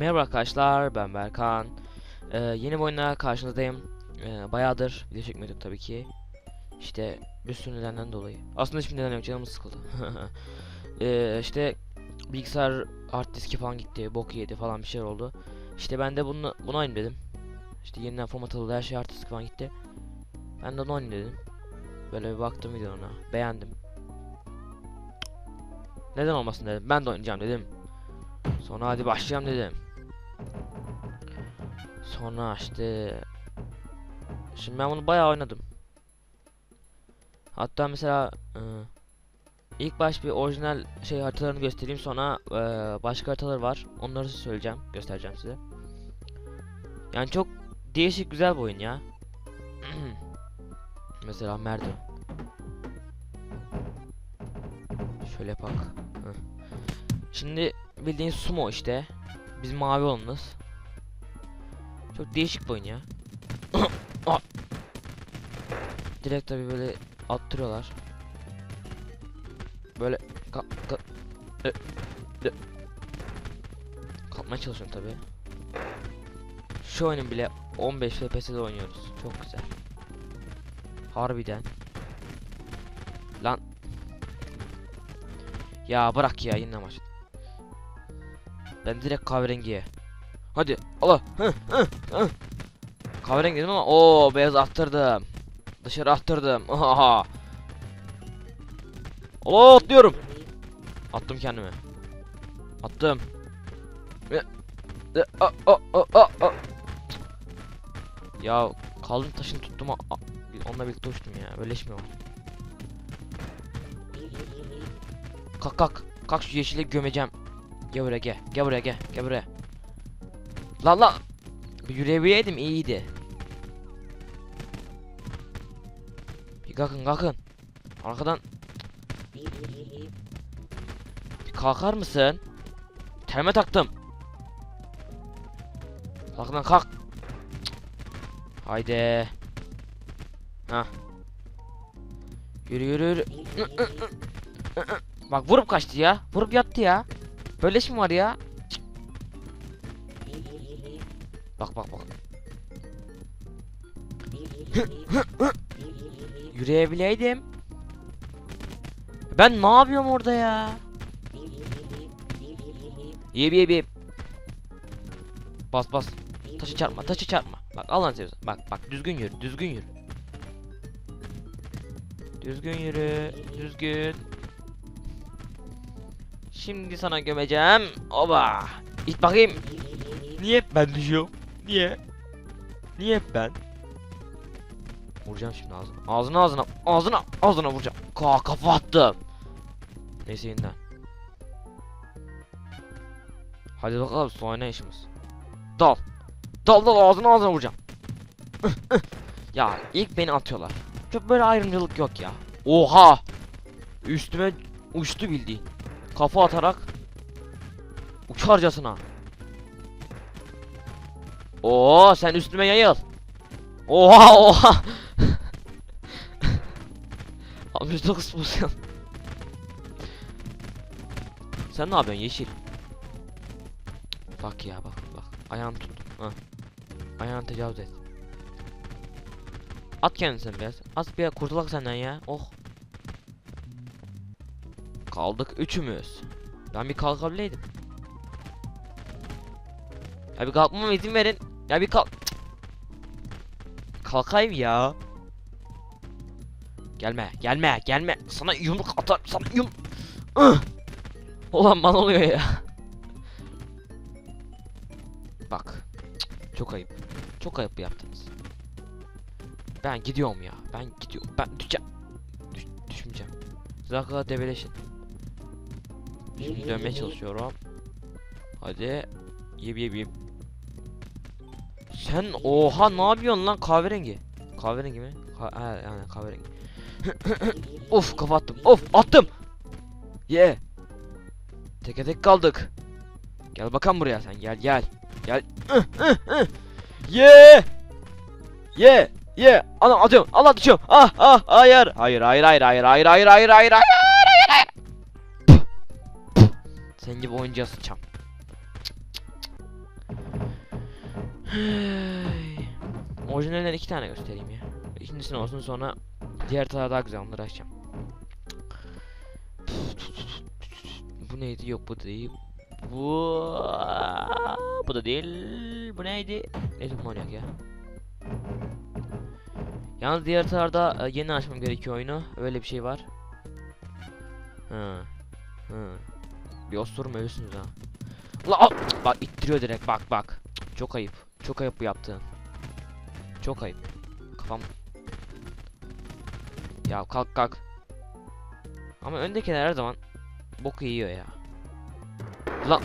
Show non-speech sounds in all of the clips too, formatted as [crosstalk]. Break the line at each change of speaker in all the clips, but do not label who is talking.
Merhaba arkadaşlar ben Berkan. Ee, yeni bir oyuna karşınızdayım. Ee, bayağıdır video çekmiyorduk tabii ki. İşte bir sürü nedenden dolayı. Aslında hiçbir neden yok canımız sıkıldı. [laughs] ee, işte bilgisayar hard diski falan gitti, bok yedi falan bir şeyler oldu. İşte ben de bunu bunu oynayayım dedim. İşte yeniden format alındı her şey hard disk falan gitti. Ben de onu oynayayım dedim. Böyle bir baktım videona, beğendim. Neden olmasın dedim. Ben de oynayacağım dedim. Sonra hadi başlayalım dedim. Sonra işte Şimdi ben bunu bayağı oynadım. Hatta mesela e, ilk baş bir orijinal şey haritalarını göstereyim sonra e, başka haritalar var. Onları söyleyeceğim, göstereceğim size. Yani çok değişik güzel bir oyun ya. [clears throat] mesela merdiven. Şöyle bak. Şimdi bildiğin sumo işte. Biz mavi olanız. Çok değişik bir oyun ya. [coughs] Direkt tabi böyle attırıyorlar. Böyle kalk kalk e, e. kalkmaya çalışıyorum tabi. Şu oyunun bile 15 FPS'de oynuyoruz. Çok güzel. Harbiden. Lan. Ya bırak ya yine maç. Ben direkt kahverengiye. Hadi Allah. Kahverengi dedim ama o beyaz attırdım. Dışarı attırdım. [laughs] Aha. Oo atlıyorum. Attım kendimi. Attım. Ya kaldım taşını tuttum. Onunla birlikte uçtum ya. Böyleşmiyor. Kalk kalk. Kalk şu yeşile gömeceğim. Gel buraya gel. Gel buraya gel. Gel buraya. Lan lan. Yürüyebileydim iyiydi. Bir kalkın kalkın. Arkadan. Bir kalkar mısın? Telme taktım. Kalk lan kalk. Haydi. Ha. Yürü yürü yürü. Bak vurup kaçtı ya. Vurup yattı ya. Böyle iş mi var ya? Bak bak bak. Yürüyebileydim. Ben ne yapıyorum orada ya? Yep yep yep. Bas bas. Taşı çarpma, taşı çarpma. Bak Allah'ını seviyorsun. Bak bak düzgün yürü, düzgün yürü. Düzgün yürü, düzgün. Şimdi sana gömeceğim. Oba. İt bakayım. Niye hep ben düşüyorum? Niye? Niye hep ben? Vuracağım şimdi ağzına. Ağzına ağzına. Ağzına ağzına vuracağım. Ka kafa attım. Neyse yeniden. Hadi bakalım son oynayışımız. Dal. Dal dal ağzına ağzına vuracağım. [laughs] ya ilk beni atıyorlar. Çok böyle ayrımcılık yok ya. Oha. Üstüme uçtu bildiğin. Kafa atarak uçarcasına. Oo sen üstüme yayıl. Oha oha. [laughs] 69 pozisyon. Sen ne yapıyorsun yeşil? Bak ya bak bak. Ayağını tut. Ha. Ayağını tecavüz et. At kendini sen biraz. At bir kurtulak senden ya. Oh. Kaldık üçümüz. Ben bir kalkabileydim. Ya bir kalkmama izin verin. Ya bir kalk. Kalkayım ya. Gelme, gelme, gelme. Sana yumruk atar, sana yum. Ih! Ulan bana oluyor ya. Bak. Çok ayıp. Çok ayıp yaptınız. Ben gidiyorum ya. Ben gidiyorum. Ben düşeceğim. Düş, düşmeyeceğim. Siz debeleşin. Şimdi dönmeye çalışıyorum. Hadi. Yip yip yip. Sen oha ne yapıyorsun lan kahverengi? Kahverengi mi? Ka ha, yani kahverengi. [coughs] of kapattım. Of attım. Ye. Yeah. Teke tek kaldık. Gel bakalım buraya sen gel gel. Gel. [coughs] Ye. yeah. Ye. Yeah. Ye. Yeah. Anam atıyorum. Allah atıyorum. Ah ah hayır. Hayır hayır hayır hayır hayır hayır hayır hayır. hayır. Sen gibi oyuncuya sıçam. [sighs] Orijinalinden iki tane göstereyim ya. İkincisini olsun sonra diğer taraf daha güzel onları açacağım. Bu neydi? Yok bu değil. Bu bu da değil. Bu neydi? Neydi manyak ya? Yalnız diğer tarafta e, yeni açmam gerekiyor oyunu. Öyle bir şey var. Hı. Hı. Bir osurum ölürsünüz ha. Ulan al! Bak ittiriyor direkt bak bak. Çok ayıp. Çok ayıp bu yaptığın. Çok ayıp. Kafam. Ya kalk kalk. Ama öndekiler her zaman boku yiyor ya. Lan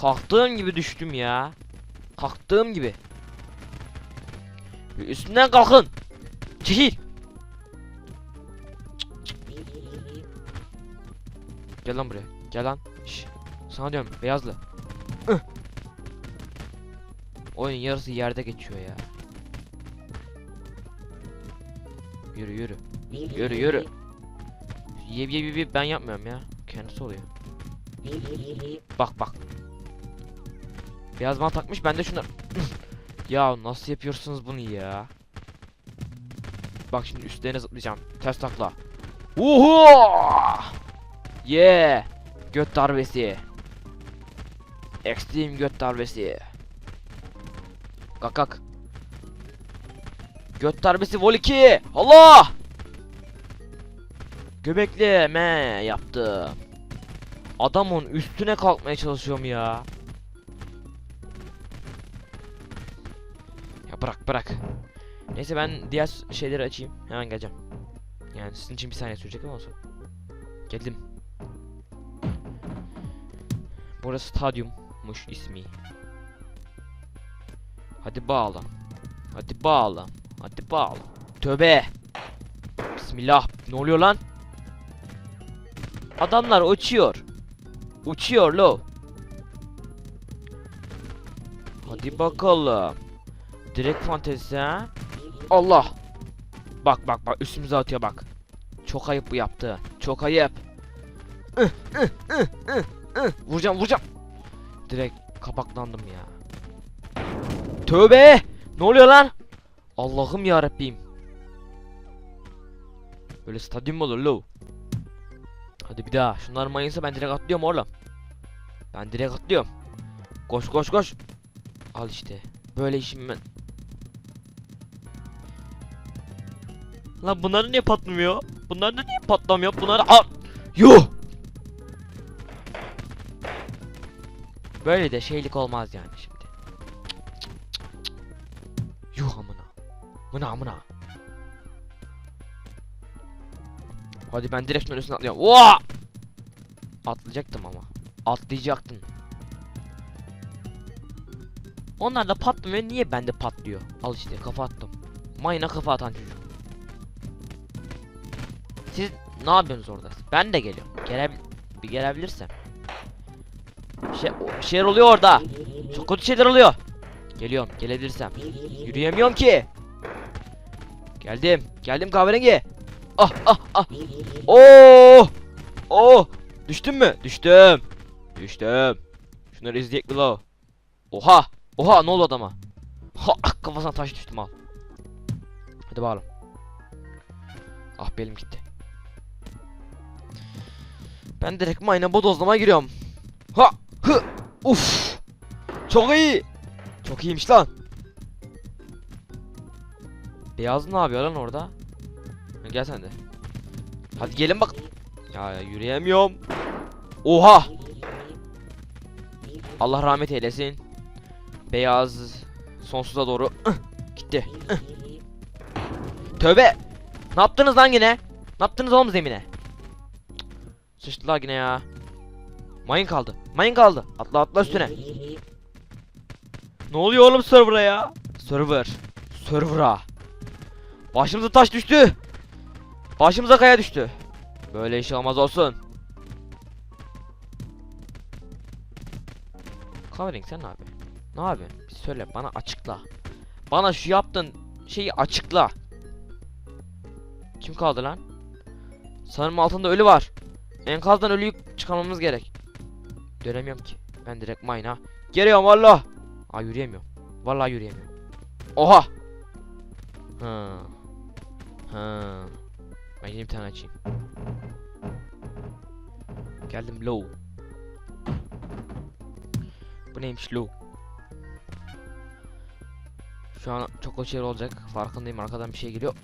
kalktığım gibi düştüm ya. Kalktığım gibi. Bir Üstünden kalkın. Çekil. Gel lan buraya. Gel lan. Şş. Sana diyorum beyazlı. Oyun yarısı yerde geçiyor ya. Yürü yürü. Yürü yürü. Ye ye ye ye ben yapmıyorum ya. Kendisi oluyor. Bak bak. Beyaz bana takmış ben de şunlar. ya nasıl yapıyorsunuz bunu ya? Bak şimdi üstlerine zıplayacağım. Ters takla. Uhu! Yeah! Göt darbesi. Extreme göt darbesi. Kalk kalk. Göt darbesi vol 2. Allah! Göbekleme yaptım. Adamın üstüne kalkmaya çalışıyorum ya. Ya bırak bırak. Neyse ben diğer şeyleri açayım. Hemen geleceğim. Yani sizin için bir saniye sürecek ama olsun. Geldim. Burası stadyummuş ismi. Hadi bağla. Hadi bağla. Hadi bağla. Tövbe. Bismillah. Ne oluyor lan? Adamlar uçuyor. Uçuyor lo. Hadi bakalım. Direkt fantezi. Allah. Bak bak bak üstümüze atıyor bak. Çok ayıp bu yaptı. Çok ayıp. İh. Vuracağım vuracağım. Direkt kapaklandım ya. Tövbe! Ne oluyor lan? Allah'ım ya Rabbim. Böyle stadyum olur lo? Hadi bir daha. Şunlar mayınsa ben direkt atlıyorum oğlum. Ben direkt atlıyorum. Koş koş koş. Al işte. Böyle işim ben. Lan bunlar niye patlamıyor? Bunlar da niye patlamıyor? Bunlar al. Yuh! Böyle de şeylik olmaz yani şimdi. Yuh amına. Mına amına. Hadi ben direkt şunun üstüne atlıyorum. Vaa! Atlayacaktım ama. Atlayacaktın. Onlar da patlamıyor. Niye bende patlıyor? Al işte kafa attım. Mayına kafa atan çocuk. Siz ne yapıyorsunuz orada? Ben de geliyorum. Gelebil bir gelebilirsem. Şey, şeyler oluyor orada. Çok kötü şeyler oluyor. Geliyorum, gelebilirsem. Yürüyemiyorum ki. Geldim, geldim kahverengi. Ah ah ah. Oo! Oo! Düştün mü? Düştüm. Düştüm. Şunları izleyek mi? Oha! Oha ne oldu adama? Ha ah, kafasına taş düştüm al. Hadi bakalım. Ah belim gitti. Ben direkt mayına bodozlama giriyorum. Ha! Hı! Uf! Çok iyi! Çok iyiymiş lan. Beyaz ne yapıyor lan orada? Gel sen de. Hadi gelin bak. Ya, yürüyemiyorum. Oha! Allah rahmet eylesin. Beyaz sonsuza doğru gitti. Tövbe! Ne yaptınız lan yine? Ne yaptınız oğlum zemine? Sıçtılar yine ya. Mayın kaldı. Mayın kaldı. Atla atla üstüne. Ne oluyor oğlum server'a ya? Server. Server'a. Başımıza taş düştü. Başımıza kaya düştü. Böyle iş olmaz olsun. Covering sen ne yapıyorsun? Ne yapıyorsun? Bir söyle bana açıkla. Bana şu yaptığın şeyi açıkla. Kim kaldı lan? Sanırım altında ölü var. Enkazdan ölüyü çıkarmamız gerek. Dönemiyorum ki. Ben direkt mayna. Geliyorum valla. Aa yürüyemiyorum. Vallahi yürüyemiyorum. Oha! Ha. Ha. Ben yeni bir tane açayım. Geldim low. Bu neymiş low? Şu an çok o şey olacak. Farkındayım arkadan bir şey geliyor.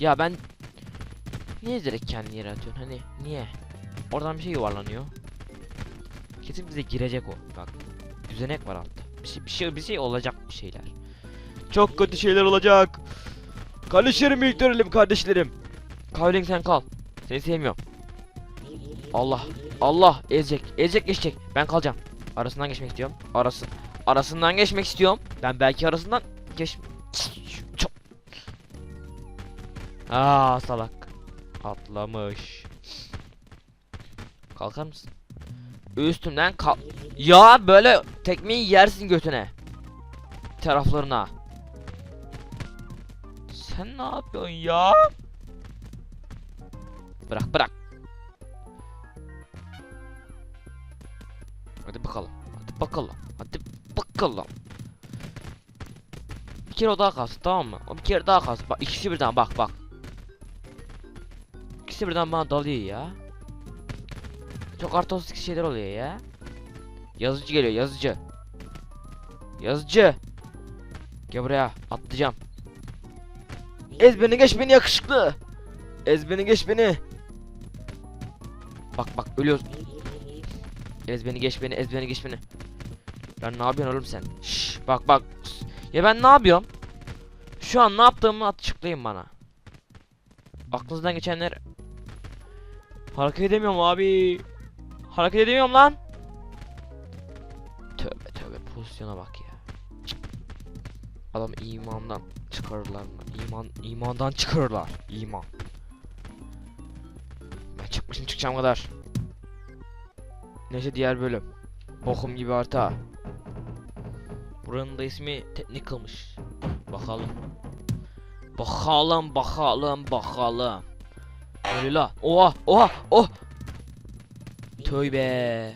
Ya ben niye direkt kendini yere atıyorsun? Hani niye? Oradan bir şey yuvarlanıyor. Kesin bize girecek o. Bak. Düzenek var altta. Bir şey, bir şey, bir şey olacak bir şeyler. Çok kötü şeyler olacak. Kardeşlerim biriktirelim kardeşlerim. Kavling sen kal. Seni sevmiyorum. Allah. Allah ezecek. Ezecek geçecek. Ben kalacağım. Arasından geçmek istiyorum. Arası. Arasından geçmek istiyorum. Ben belki arasından geç. Çok. Aa salak. Atlamış. Kalkar mısın? Üstümden kalk. Ya böyle tekmeyi yersin götüne. Taraflarına. Sen ne yapıyorsun ya? Bırak bırak. Hadi bakalım. Hadi bakalım. Hadi bakalım. Bir kere o daha kalsın tamam mı? O bir kere daha kalsın. Bak ikisi birden bak bak. İkisi birden bana dalıyor ya. Çok artostik şeyler oluyor ya. Yazıcı geliyor yazıcı. Yazıcı. Gel buraya atlayacağım. Ez beni geç beni yakışıklı. Ez beni geç beni. Bak bak ölüyoruz. Ez beni geç beni ez beni geç beni. Lan ne yapıyorsun oğlum sen? Şş, bak bak. Ya ben ne yapıyorum? Şu an ne yaptığımı açıklayın bana. Aklınızdan geçenler Hareket edemiyorum abi. Hareket edemiyorum lan. Tövbe tövbe pozisyona bak ya. Adam imandan çıkarırlar mı? İman imandan çıkarırlar. İman. Ben çıkmışım çıkacağım kadar. Neyse diğer bölüm. Bokum gibi harita. Buranın da ismi Technical'mış. Bakalım. Bakalım bakalım bakalım. Öyle la. Oha oha oh. Tövbe.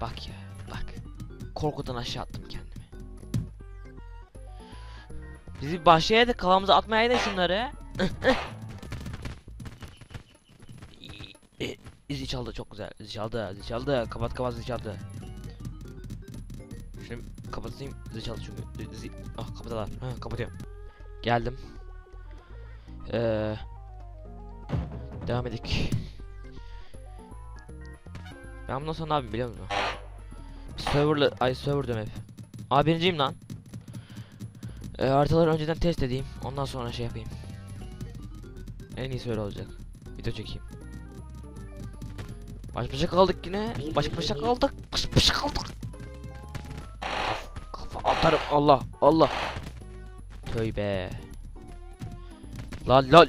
Bak ya bak. Korkudan aşağı attım kendimi. Bizi başlayaydı kafamıza atmayaydı şunları. [laughs] İzi çaldı çok güzel. İzi çaldı. İzi çaldı. Kapat kapat izi çaldı. Şimdi kapatayım. İzi çaldı çünkü. İzi... Ah kapatalar. Ha kapatıyorum. Geldim. Ee, devam edik. Ben bundan sonra yapayım biliyor musun? Serverlı, ay server diyorum hep. Aa birinciyim lan. Ee, haritaları önceden test edeyim. Ondan sonra şey yapayım. En iyisi öyle olacak. Video çekeyim. Baş başa kaldık yine. Baş başa kaldık. Baş başa kaldık. Kafa atarım. Allah Allah. Tövbe. Lan lan.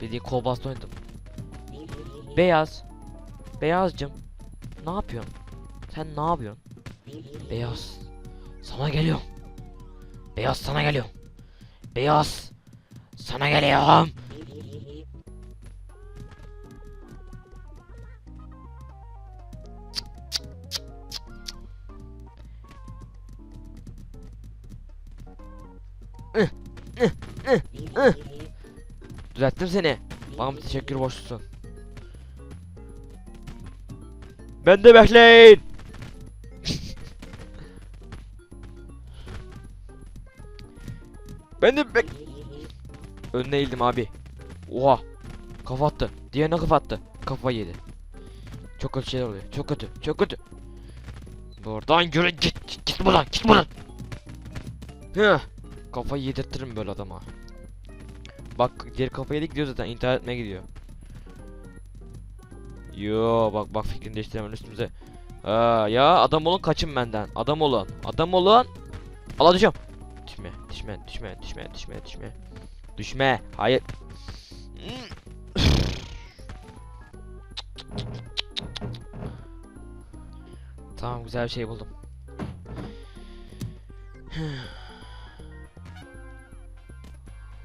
Bildiğin kol bastı oynadım. Beyaz. Beyazcım. Ne yapıyorsun? Sen ne yapıyorsun? Beyaz. Sana geliyorum. Beyaz sana geliyorum. Beyaz. Sana geliyorum. Düzelttim seni. Bana bir teşekkür borçlusun. Ben de bekleyin. [laughs] ben de bek... Önüne eğildim abi. Oha. Kafa attı. Diğerine kafa attı. Kafa yedi. Çok kötü şeyler oluyor. Çok kötü. Çok kötü. Buradan yürü git. Git, buradan. Git buradan. Hıh. Kafayı yedirtirim böyle adama. Bak diğer kafaya gidiyor zaten intihar etmeye gidiyor. Yo bak bak fikrini değiştiremem üstümüze. Aa, ya adam olun kaçın benden. Adam olun. Adam olun. Allah düşüyorum. Düşme, düşme, düşme, düşme, düşme, düşme. Düşme. Hayır. tamam güzel bir şey buldum.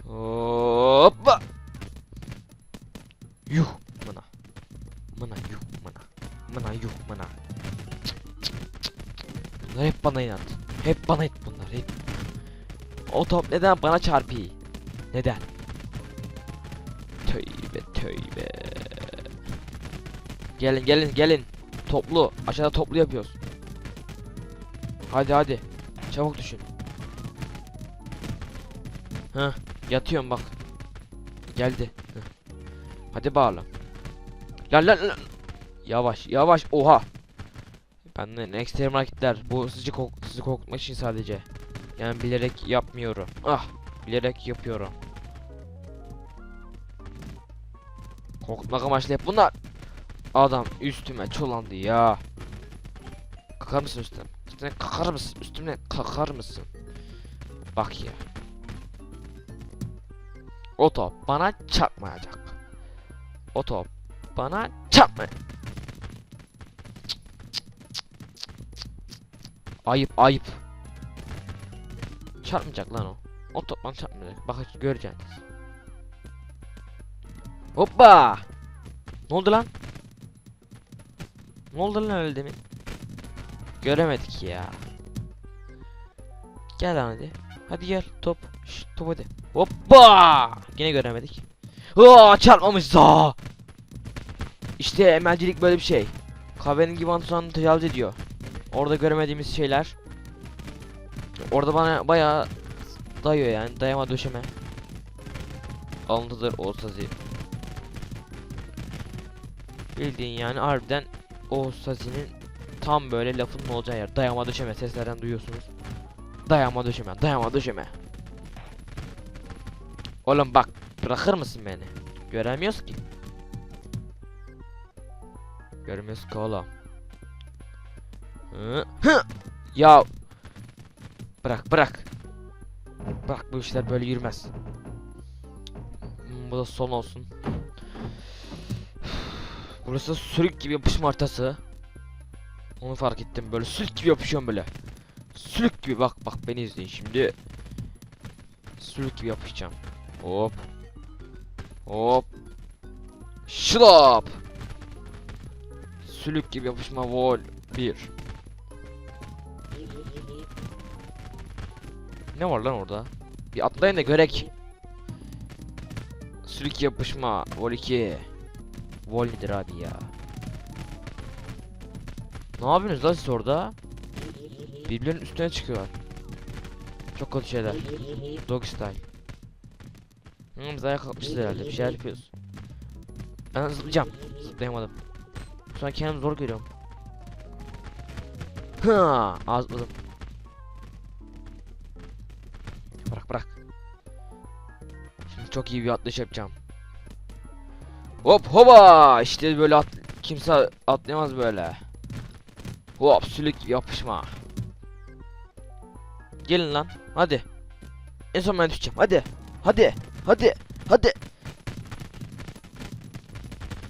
Hoppa. [sighs] bana inat. Hep bana it bunlar hep. O top neden bana çarpıyor? Neden? Tövbe tövbe. Gelin gelin gelin. Toplu. Aşağıda toplu yapıyoruz. Hadi hadi. Çabuk düşün. Heh. Yatıyorum bak. Geldi. Heh. Hadi bağla. Lan lan lan. Yavaş yavaş oha. Benden ekstrem hareketler. Bu sizi, kork sizi korkutmak için sadece. Yani bilerek yapmıyorum. Ah bilerek yapıyorum. Korkutmak amaçlı hep bunlar. Adam üstüme çolandı ya. Kakar mısın üstüne? Üstüne kakar mısın? Üstüne kakar mısın? Bak ya. O top bana çarpmayacak. O top bana çarpma. Ayıp ayıp. Çarpmayacak lan o. O top bana çarpmayacak. Bak göreceksiniz. Hoppa! Ne oldu lan? Ne oldu lan öyle demin? Göremedik ya. Gel lan hadi. Hadi gel top. Şşt, top hadi. Hoppa! Yine göremedik. Aa çarpmamış za. İşte emelcilik böyle bir şey. Kahvenin gibi Antoine tecavüz ediyor. Orada göremediğimiz şeyler. Orada bana bayağı dayıyor yani. Dayama döşeme. Alıntıdır o sazı. Bildiğin yani harbiden o sazinin tam böyle lafın olacağı yer. Dayama döşeme seslerden duyuyorsunuz. Dayama döşeme, dayama döşeme. Oğlum bak, bırakır mısın beni? Göremiyoruz ki. Görmüyoruz ki oğlum. Ya bırak bırak. Bırak bu işler böyle yürümez. Hmm, bu da son olsun. Burası sürük gibi yapışma haritası. Onu fark ettim böyle sülük gibi yapışıyorum böyle. Sülük gibi bak bak beni izleyin şimdi. Sülük gibi yapışacağım. Hop. Hop. Şlap. Sülük gibi yapışma vol 1. Ne var lan orada? Bir atlayın da görek. Sülük yapışma vol 2. Vol nedir abi ya? Ne yapıyorsunuz lan siz orada? Birbirlerinin üstüne çıkıyorlar. Çok kötü şeyler. Dog style. Hı, biz ayağa kalkmışız herhalde. Bir şeyler yapıyoruz. Ben zıplayacağım. Zıplayamadım. An kendimi zor görüyorum. Ha, ağzladım. Bırak çok iyi bir atlayış yapacağım. Hop hoba işte böyle at kimse atlayamaz böyle. Hop sülük yapışma. Gelin lan hadi. En son ben düşeceğim hadi. Hadi hadi hadi.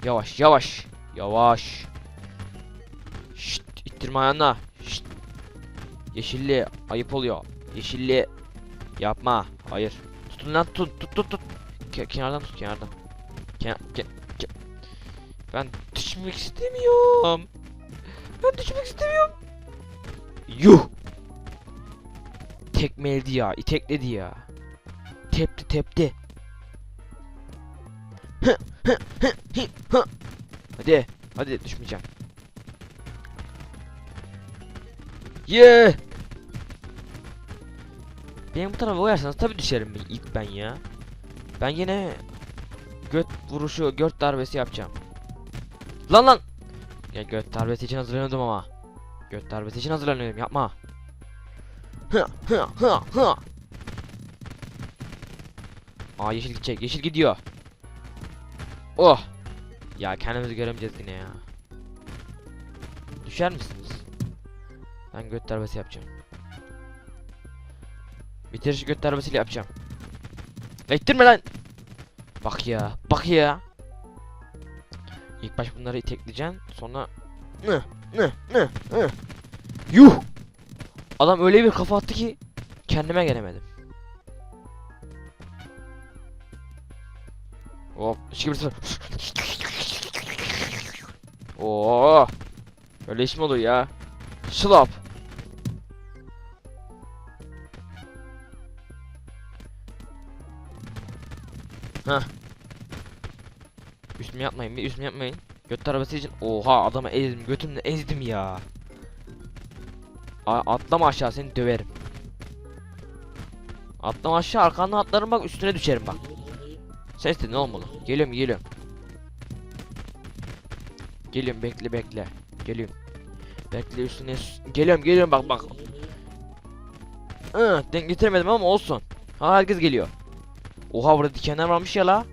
Yavaş yavaş yavaş. Şşt ittirme ayağına. Şşt. Yeşilli ayıp oluyor. Yeşilli yapma. Hayır. Tutun lan tut tut tut tut. Ke- kenardan tut kenardan. Kenar, ke- ke- ben düşmek istemiyorum. Ben düşmek istemiyorum. Yuh. Tekmeledi ya, itekledi ya. Tepti tepti. Hadi, hadi düşmeyeceğim. Yeah. Benim bu tarafa koyarsanız tabii düşerim ilk ben ya. Ben yine göt vuruşu, göt darbesi yapacağım. Lan lan. Ya göt darbesi için hazırlanıyordum ama. Göt darbesi için hazırlanıyorum yapma. Hı hı hı hı. Aa yeşil gidecek. Yeşil gidiyor. Oh. Ya kendimizi göremeyeceğiz yine ya. Düşer misiniz? Ben göt darbesi yapacağım. Bitiriş göt darbesiyle yapacağım. Bektirme lan. Bak ya. Bak ya. İlk baş bunları itekleyeceksin. Sonra ne ne ne ne. Yuh. Adam öyle bir kafa attı ki kendime gelemedim. Hop, 2 1 0. Oo. Öyle iş mi olur ya? Slap. Hah. Üstüme yapmayın bir üstüme yapmayın. Göt arabası için oha adamı ezdim götümle ezdim ya. A atlama aşağı seni döverim. Atlama aşağı arkandan atlarım bak üstüne düşerim bak. Ses de ne olmalı? Geliyorum geliyorum. Geliyorum bekle bekle. Geliyorum. Bekle üstüne geliyorum geliyorum bak bak. Hı, denk getiremedim ama olsun. Ha herkes geliyor. Oha burada dikenler varmış ya la.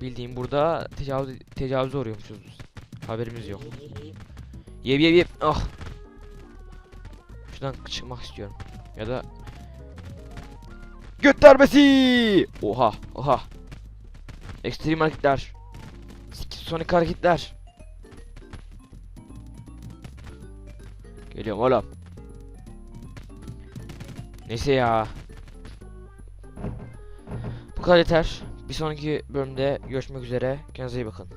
Bildiğim burada tecavüz tecavüze uğruyormuşuz. Haberimiz yok. Yep yep yep. Ah. Şuradan çıkmak istiyorum. Ya da Göt darbesi! Oha, oha. Ekstrem hareketler. Sonic hareketler. Geliyorum oğlum. Neyse ya. Bu kadar yeter. Bir sonraki bölümde görüşmek üzere. Kendinize iyi bakın.